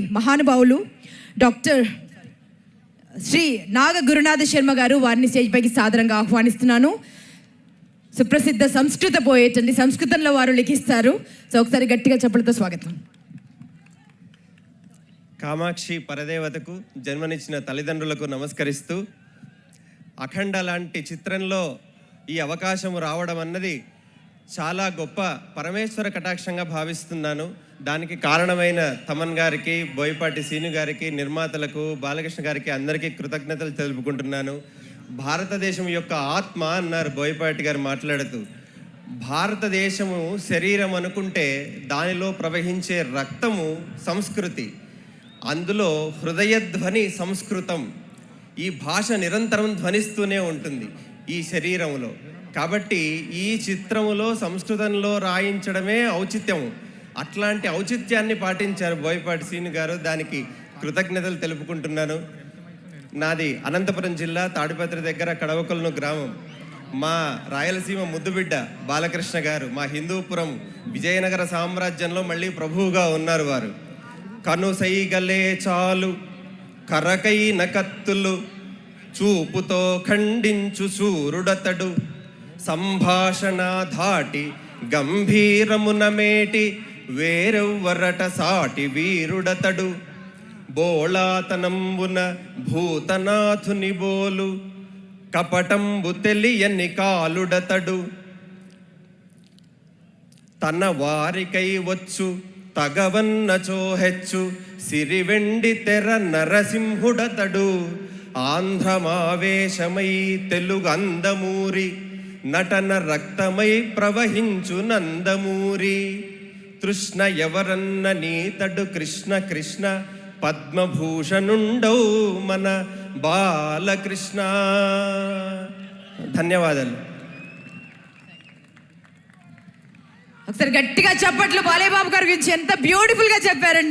మహానుభావులు డాక్టర్ శ్రీ నాగ గురునాథ శర్మ గారు వారిని స్టేజ్ పైకి సాదరంగా ఆహ్వానిస్తున్నాను. సుప్రసిద్ధ సంస్కృత పోయేట్ అండి. సంస్కృతంలో వారు లిఖిస్తారు. సో ఒకసారి గట్టిగా చెప్పలతో స్వాగతం. కామాక్షి పరదేవతకు జన్మనిచ్చిన తల్లిదండ్రులకు నమస్కరిస్తూ అఖండ లాంటి చిత్రంలో ఈ అవకాశం రావడం అన్నది చాలా గొప్ప పరమేశ్వర కటాక్షంగా భావిస్తున్నాను. దానికి కారణమైన తమన్ గారికి బోయపాటి సీను గారికి నిర్మాతలకు బాలకృష్ణ గారికి అందరికీ కృతజ్ఞతలు తెలుపుకుంటున్నాను. భారతదేశం యొక్క ఆత్మ అన్నారు బోయపాటి గారు మాట్లాడుతూ భారతదేశము శరీరం అనుకుంటే దానిలో ప్రవహించే రక్తము సంస్కృతి. అందులో హృదయధ్వని సంస్కృతం. ఈ భాష నిరంతరం ధ్వనిస్తూనే ఉంటుంది ఈ శరీరంలో కాబట్టి ఈ చిత్రములో సంస్కృతంలో రాయించడమే ఔచిత్యం అట్లాంటి ఔచిత్యాన్ని పాటించారు బోయపాటి సీను గారు. దానికి కృతజ్ఞతలు తెలుపుకుంటున్నాను. నాది అనంతపురం జిల్లా తాడిపత్రి దగ్గర కడవకొలను గ్రామం. మా రాయలసీమ ముద్దుబిడ్డ బాలకృష్ణ గారు మా హిందూపురం విజయనగర సామ్రాజ్యంలో మళ్ళీ ప్రభువుగా ఉన్నారు వారు. కనుసైగలే చాలు కరకైన కత్తులు చూపుతో ఖండించు సూరుడతడు. సంభాషణ దాటి గంభీరమున మేటి వేరెవ్వరట సాటి వీరుడతడు. బోళాతనంబున భూతనాథుని బోలు. కపటంబు తెలియని కాలుడతడు. తన వారికై వచ్చు తగవన్నచో హెచ్చు సిరివెండి తెర నరసింహుడతడు. ఆంధ్రమావేశమై తెలుగు అందమూరి నటన రక్తమై ప్రవహించు నందమూరి. తృష్ణ ఎవరన్న నీతడు కృష్ణ కృష్ణ పద్మభూషణుండవు మన బాలకృష్ణ. ధన్యవాదాలు. ఒకసారి గట్టిగా చెప్పట్లు బాలేబాబు గారి గురించి ఎంత బ్యూటిఫుల్గా చెప్పారండి.